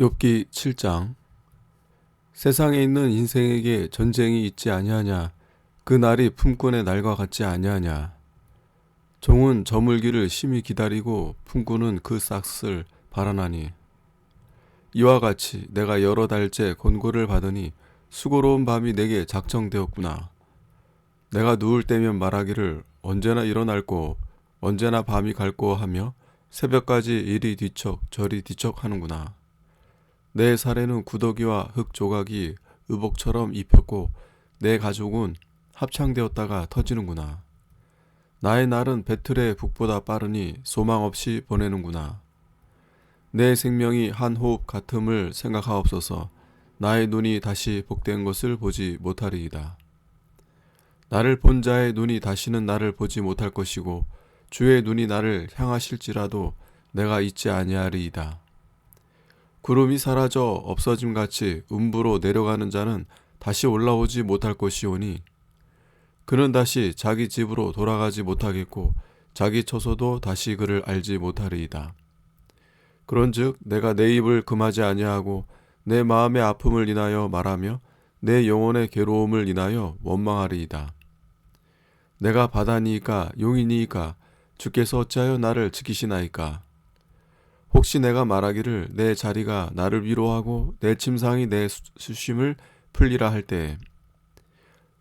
욥기 7장. 세상에 있는 인생에게 전쟁이 있지 아니하냐? 그 날이 품꾼의 날과 같지 아니하냐? 종은 저물기를 심히 기다리고 품꾼은 그 싹을 바라나니 이와 같이 내가 여러 달째 권고를 받으니 수고로운 밤이 내게 작정되었구나. 내가 누울 때면 말하기를 언제나 일어날고 언제나 밤이 갈고 하며 새벽까지 이리 뒤척 저리 뒤척 하는구나 내 살에는 구더기와 흙 조각이 의복처럼 입혔고 내 가족은 합창되었다가 터지는구나. 나의 날은 배틀의 북보다 빠르니 소망 없이 보내는구나. 내 생명이 한 호흡 같음을 생각하옵소서 나의 눈이 다시 복된 것을 보지 못하리이다. 나를 본 자의 눈이 다시는 나를 보지 못할 것이고 주의 눈이 나를 향하실지라도 내가 잊지 아니하리이다. 구름이 사라져 없어짐 같이 음부로 내려가는 자는 다시 올라오지 못할 것이오니 그는 다시 자기 집으로 돌아가지 못하겠고 자기 처소도 다시 그를 알지 못하리이다. 그런즉 내가 내 입을 금하지 아니하고 내 마음의 아픔을 인하여 말하며 내 영혼의 괴로움을 인하여 원망하리이다. 내가 바다니이까 용이니이까 주께서 어찌하여 나를 지키시나이까 혹시 내가 말하기를 내 자리가 나를 위로하고 내 침상이 내 수- 수심을 풀리라 할 때에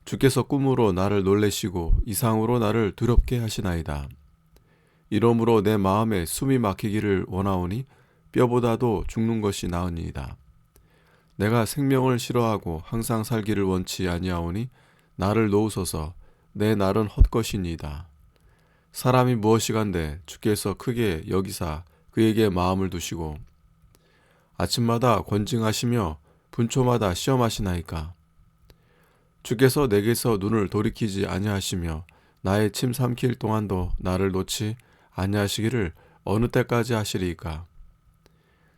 주께서 꿈으로 나를 놀래시고 이상으로 나를 두렵게 하시나이다. 이러므로 내 마음에 숨이 막히기를 원하오니 뼈보다도 죽는 것이 나으니이다. 내가 생명을 싫어하고 항상 살기를 원치 아니하오니 나를 놓으소서 내 날은 헛것이니이다. 사람이 무엇이간데 주께서 크게 여기사 그에게 마음을 두시고 아침마다 권징하시며 분초마다 시험하시나이까? 주께서 내게서 눈을 돌이키지 아니하시며 나의 침 삼킬 동안도 나를 놓지 아니하시기를 어느 때까지 하시리이까?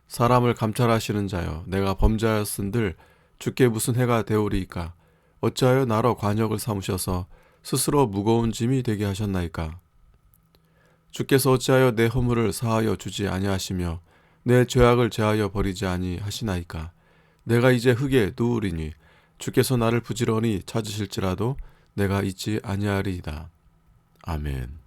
사람을 감찰하시는 자여 내가 범죄하였은들 주께 무슨 해가 되오리이까? 어찌하여 나로 관역을 삼으셔서 스스로 무거운 짐이 되게 하셨나이까 주께서 어찌하여 내 허물을 사하여 주지 아니하시며 내 죄악을 제하여 버리지 아니하시나이까? 내가 이제 흙에 누우리니 주께서 나를 부지런히 찾으실지라도 내가 잊지 아니하리이다. 아멘